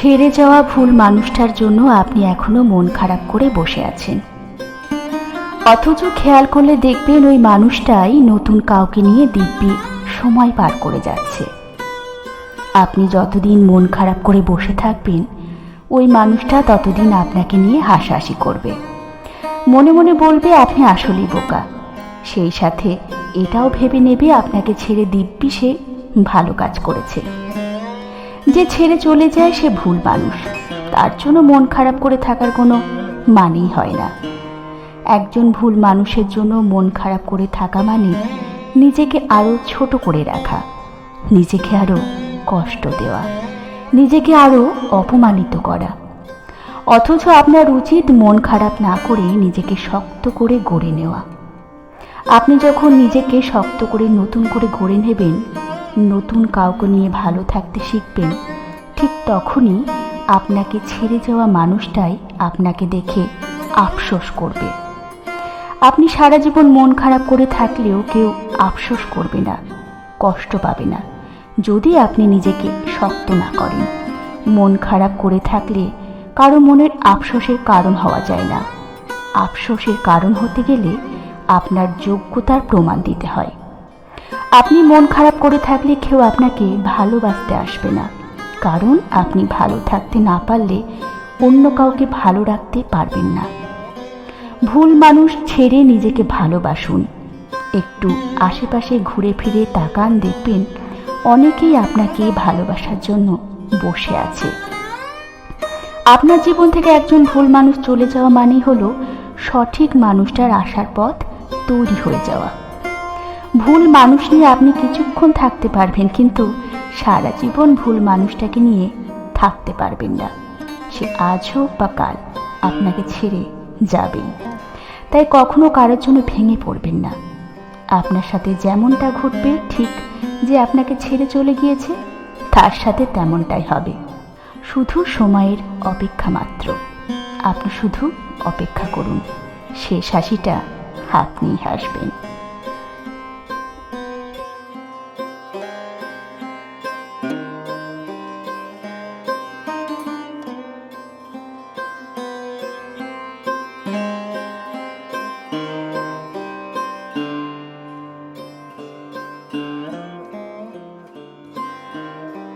ছেড়ে যাওয়া ভুল মানুষটার জন্য আপনি এখনও মন খারাপ করে বসে আছেন। অথচ খেয়াল করলে দেখবেন ওই মানুষটাই নতুন কাউকে নিয়ে দিব্যি সময় পার করে যাচ্ছে। আপনি যতদিন মন খারাপ করে বসে থাকবেন, ওই মানুষটা ততদিন আপনাকে নিয়ে হাসাহাসি করবে। মনে মনে বলবে, আপনি আসলেই বোকা। সেই সাথে এটাও ভেবে নেবে আপনাকে ছেড়ে দিব্যি সে ভালো কাজ করেছে। যে ছেড়ে চলে যায় সে ভুল মানুষ। তার জন্য মন খারাপ করে থাকার কোনো মানেই হয় না। একজন ভুল মানুষের জন্য মন খারাপ করে থাকা মানে নিজেকে আরও ছোট করে রাখা, নিজেকে আরও কষ্ট দেওয়া, নিজেকে আরও অপমানিত করা। অথচ আপনার উচিত মন খারাপ না করে নিজেকে শক্ত করে গড়ে নেওয়া। আপনি যখন নিজেকে শক্ত করে নতুন করে গড়ে নেবেন নতুন কাউকে নিয়ে ভালো থাকতে শিখবেন। ঠিক তখনই আপনাকে ছেড়ে যাওয়া মানুষটাই আপনাকে দেখে আফসোস করবে। আপনি সারা জীবন মন খারাপ করে থাকলেও কেউ আফসোস করবে না, কষ্ট পাবে না। যদি আপনি নিজেকে শক্ত না করেন, মন খারাপ করে থাকলে কারও মনের আফসোসের কারণ হওয়া যায় না। আফসোসের কারণ হতে গেলে আপনার যোগ্যতার প্রমাণ দিতে হয়। আপনি মন খারাপ করে থাকলে কেউ আপনাকে ভালোবাসতে আসবে না। কারণ আপনি ভালো থাকতে না পারলে অন্য কাউকে ভালো রাখতে পারবেন না। ভুল মানুষ ছেড়ে নিজেকে ভালোবাসুন। একটু আশেপাশে ঘুরে ফিরে তাকান, দেখবেন অনেকেই আপনাকে ভালোবাসার জন্য বসে আছে। আপনার জীবন থেকে একজন ভুল মানুষ চলে যাওয়া মানেই হলো সঠিক মানুষটার আসার পথ তৈরি হয়ে যাওয়া। ভুল মানুষ নিয়ে আপনি কিছুক্ষণ থাকতে পারবেন, কিন্তু সারা জীবন ভুল মানুষটাকে নিয়ে থাকতে পারবেন না। সে আজ হোক বা কাল, আপনাকে ছেড়ে যাবেই। তাই কখনো কারোর জন্য ভেঙে পড়বেন না। আপনার সাথে যেমনটা ঘটবে ঠিক যে আপনাকে ছেড়ে চলে গিয়েছে, তার সাথে তেমনটাই হবে। শুধু সময়ের অপেক্ষা মাত্র। আপনি শুধু অপেক্ষা করুন। শেষ হাসিটা আপনিই হাসবেন।